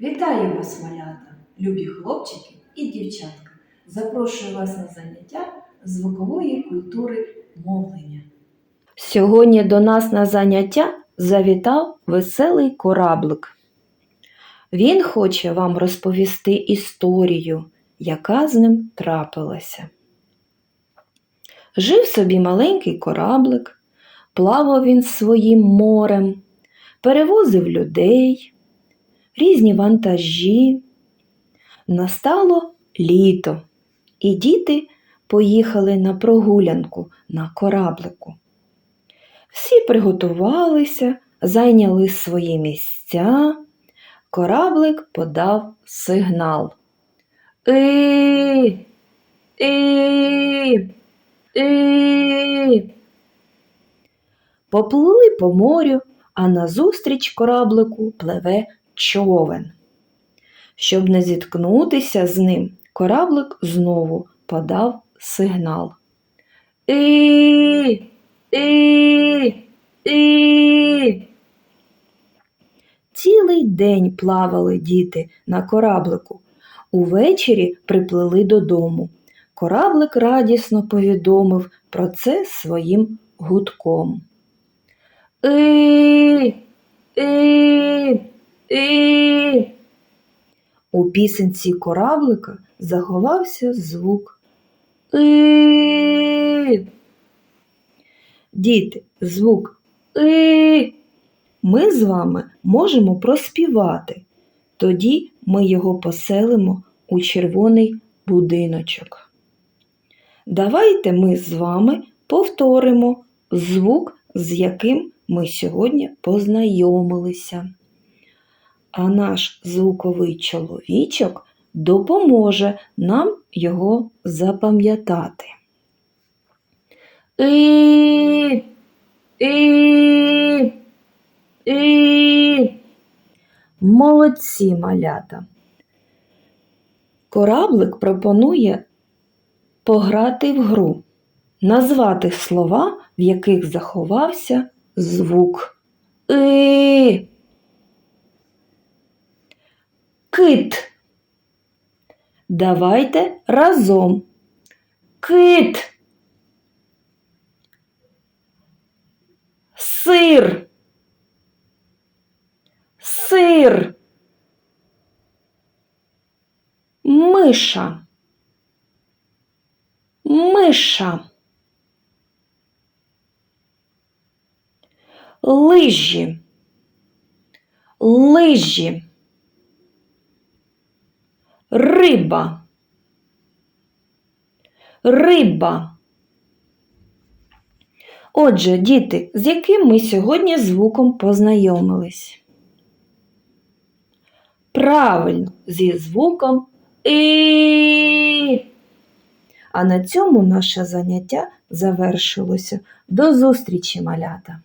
Вітаю вас, малята, любі хлопчики і дівчатка. Запрошую вас на заняття звукової культури мовлення. Сьогодні до нас на заняття завітав веселий кораблик. Він хоче вам розповісти історію, яка з ним трапилася. Жив собі маленький кораблик, плавав він своїм морем, перевозив людей, різні вантажі. Настало літо, і діти поїхали на прогулянку на кораблику. Всі приготувалися, зайняли свої місця. Кораблик подав сигнал. І. Поплили по морю, а назустріч кораблику пливе човен. Щоб не зіткнутися з ним, кораблик знову подав сигнал. І, і, і. Цілий день плавали діти на кораблику. Увечері приплили додому. Кораблик радісно повідомив про це своїм гудком. І, і, і. У пісенці кораблика заховався звук І. Діти, звук І ми з вами можемо проспівати. Тоді ми його поселимо у червоний будиночок. Давайте ми з вами повторимо звук, з яким ми сьогодні познайомилися. А наш звуковий чоловічок допоможе нам його запам'ятати. І. Молодці малята. Кораблик пропонує пограти в гру, назвати слова, в яких заховався звук. Кит. Давайте разом. Кит. Сир. Сир. Миша. Миша. Лижі. Лижі. Риба. Риба. Отже, діти, з яким ми сьогодні звуком познайомились? Правильно, зі звуком І. А на цьому наше заняття завершилося. До зустрічі, малята!